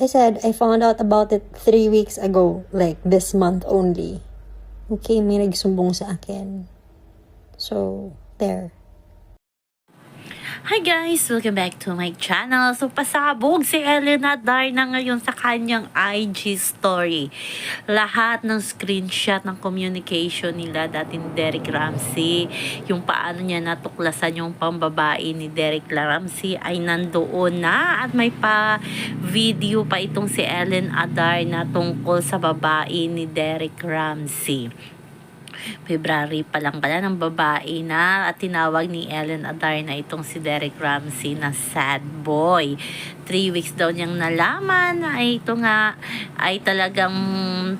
I said I found out about it three weeks ago, like this month only. Okay, may nagsumbong sa akin. So, there. Hi guys! Welcome back to my channel. So, pasabog si Elena Darna ngayon sa kanyang IG story. Lahat ng screenshot ng communication nila dati ni Derek Ramsey, yung paano niya natuklasan yung pambabae ni Derek Ramsey ay nandoon na at may pa video pa itong si Ellen Adarna tungkol sa babae ni Derek Ramsey. February pa lang pala ng babae na at tinawag ni Ellen Adarna itong si Derek Ramsey na sad boy. Three weeks daw niyang nalaman na ito nga ay talagang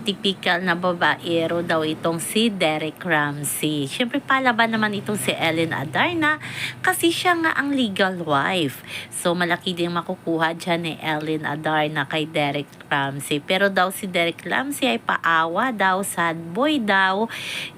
typical na babaero daw itong si Derek Ramsey. Siyempre palaban naman itong si Ellen Adarna kasi siya nga ang legal wife. So malaki din makukuha dyan ni Ellen Adarna kay Derek Ramsey. Pero daw si Derek Ramsey ay paawa daw, sad boy daw.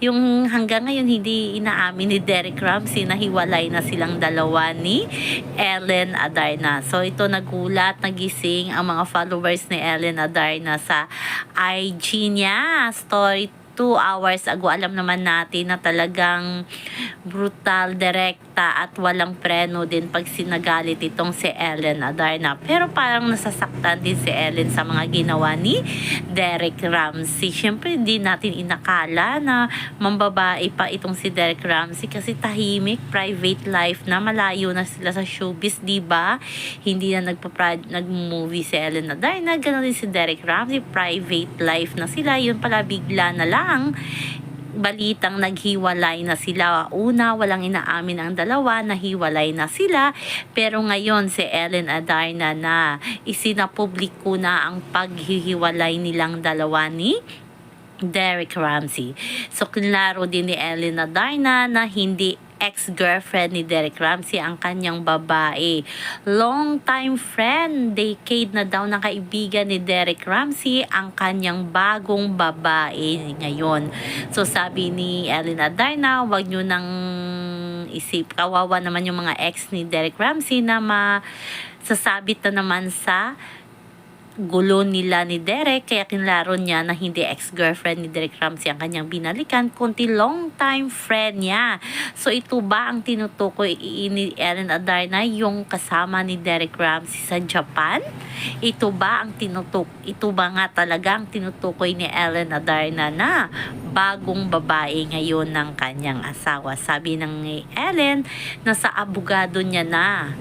Yung hanggang ngayon hindi inaamin ni Derek Ramsey na hiwalay na silang dalawa ni Ellen Adarna. So ito nagulat, nagising ang mga followers ni Ellen Adarna sa IG niya. Story 2 hours ago, alam naman natin na talagang brutal, direkta at walang preno din pag sinagalit itong si Ellen Adarna. Pero parang nasasaktan din si Ellen sa mga ginawa ni Derek Ramsey. Siyempre, hindi natin inakala na mambabae pa itong si Derek Ramsey kasi tahimik, private life na malayo na sila sa showbiz, di ba? Hindi na nagpa nag-movie si Ellen Adarna, ganoon din si Derek Ramsey, private life na sila. Yun pala bigla na lang balitang naghiwalay na sila. Una, walang inaamin ang dalawa, nahiwalay na sila. Pero ngayon, si Ellen Adarna na isinapubliko na ang paghihiwalay nilang dalawa ni Derek Ramsey. So, klaro din ni Ellen Adarna na hindi ex-girlfriend ni Derek Ramsey ang kanyang babae. Long time friend, decade na daw ng kaibigan ni Derek Ramsey ang kanyang bagong babae ngayon. So sabi ni Ellen Adarna, wag nyo nang isip, kawawa naman yung mga ex ni Derek Ramsey na masasabit na naman sa gulo nila ni Derek kaya kinlaro niya na hindi ex-girlfriend ni Derek Ramsey ang kanyang binalikan kundi long time friend niya. So ito ba ang tinutukoy ni Ellen Adarna yung kasama ni Derek Ramsey sa Japan? Ito ba ang tinutuk ito ba nga talaga ang tinutukoy ni Ellen Adarna na bagong babae ngayon ng kanyang asawa? Sabi ng Ellen na sa abogado niya na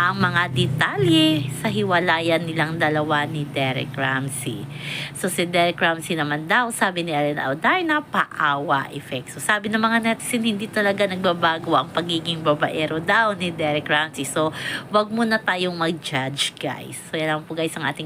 ang mga detalye sa hiwalayan nilang dalawa ni Derek Ramsey. So si Derek Ramsey naman daw, sabi ni Ellen Adarna, paawa effect. So sabi ng mga netizen, hindi talaga nagbabago ang pagiging babaero daw ni Derek Ramsey. So wag muna tayong mag-judge guys. So yan lang po guys ang ating